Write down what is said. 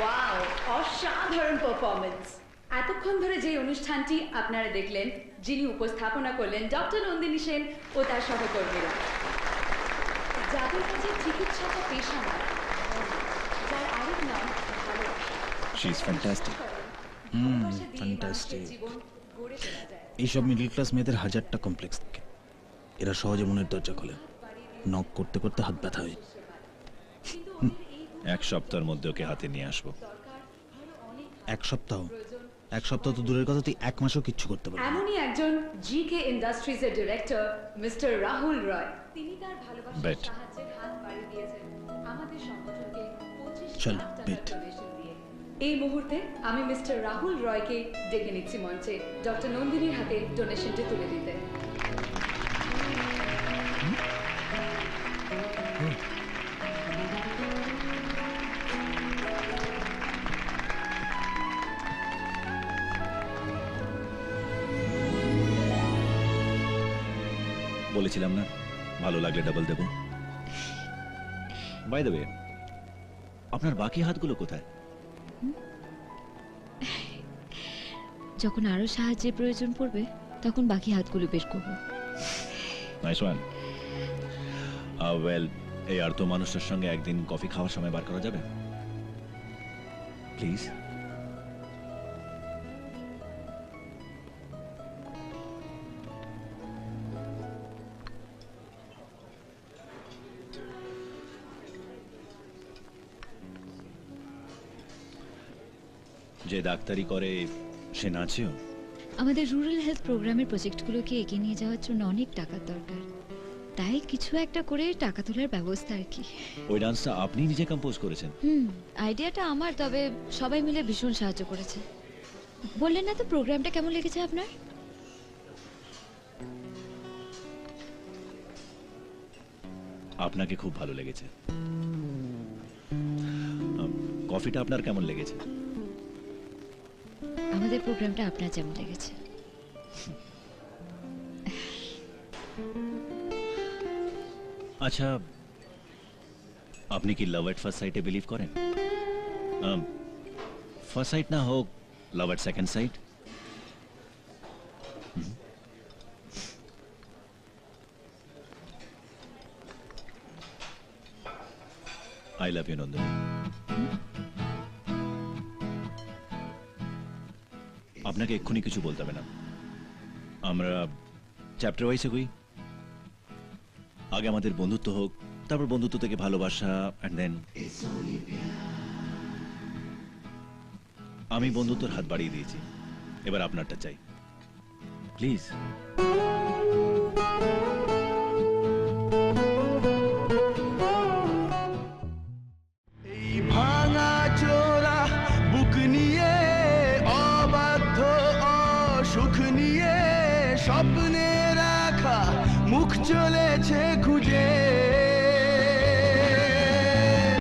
Wow অসাধারণ performance এতক্ষণ ধরে যে অনুষ্ঠানটি আপনারা দেখলেন যিনি উপস্থাপনা করলেন ডক্টর নন্দিনী সেন ও তার সহকর্মীরা। যাদের কাছে চিকিৎসাটা পেশা নয় যার আরেক নাম ভালোবাসা। She fantastic. গড়ে তোলা যায়। এইসব মিডল ক্লাস মেয়েদের হাজারটা কমপ্লেক্স থাকে। এরা সহজে মনের দরজা খোলে। নক করতে করতে হাত ব্যথা হয়। এক সপ্তাহের মধ্যে ওকে হাতে নিয়ে আসব। এক সপ্তাহ? এক সপ্তাহ তো দূরের কথা তুই এক মাসও কিচ্ছু করতে পারবি না। এমনই একজন জিকে ইন্ডাস্ট্রিজের ডিরেক্টর মিস্টার রাহুল রয়। তিনি তার ভালোবাসার. সাহায্যের হাত বাড়িয়ে দিয়েছেন আমাদের সংগঠনকে পঁচিশ চল, দিয়ে। এই মুহূর্তে আমি মিস্টার রাহুল রয়কে ডেকে নিচ্ছি মঞ্চে ডক্টর নন্দিনীর হাতে ডোনেশনটি তুলে দিতে। বলেছিলাম না? ভালো লাগলে ডাবল দেবো। বাই দেবে আপনার বাকি হাতগুলো কোথায়? যখন আরও সাহায্যের প্রয়োজন পড়বে তখন বাকি হাতগুলো বের করব। নাইস ওয়ান ওয়েল এই আর তো মানুষটার সঙ্গে একদিন কফি খাওয়ার সময় বার করা যাবে? প্লিজ যে ডাক্তারি করে সে নাচেও। আমাদের রুরাল হেলথ প্রোগ্রামের প্রজেক্টগুলোকে এগিয়ে নিয়ে যাওয়ার জন্য অনেক টাকার দরকার। তাই কিছু একটা করে টাকা তোলার ব্যবস্থা আর কি। ওই ডান্সটা আপনি নিজে কম্পোজ করেছেন? হুম আইডিয়াটা আমার তবে সবাই মিলে ভীষণ সাহায্য করেছে। বললেন না তো প্রোগ্রামটা কেমন লেগেছে আপনার? আপনাকে খুব ভালো লেগেছে। কফিটা আপনার কেমন লেগেছে? আমাদের প্রোগ্রামটা আপনার যেমন লেগেছে আচ্ছা আপনি কি লাভ এট ফার্স্ট সাইটে বিলিভ করেন ফার্স্ট সাইট না হোক love at second sight I love you Nandan আপনাকে এক্ষুনি কিছু বলতে হবে না। আমরা চ্যাপ্টার ওয়াইসে কই আগে আমাদের বন্ধুত্ব হোক, তারপর বন্ধুত্ব থেকে ভালোবাসা অ্যান্ড দেন আমি বন্ধুত্বর হাত বাড়িয়ে দিয়েছি। এবার আপনারটা চাই। প্লিজ স্বপ্নে রাখা মুখ চলেছে খুঁজে।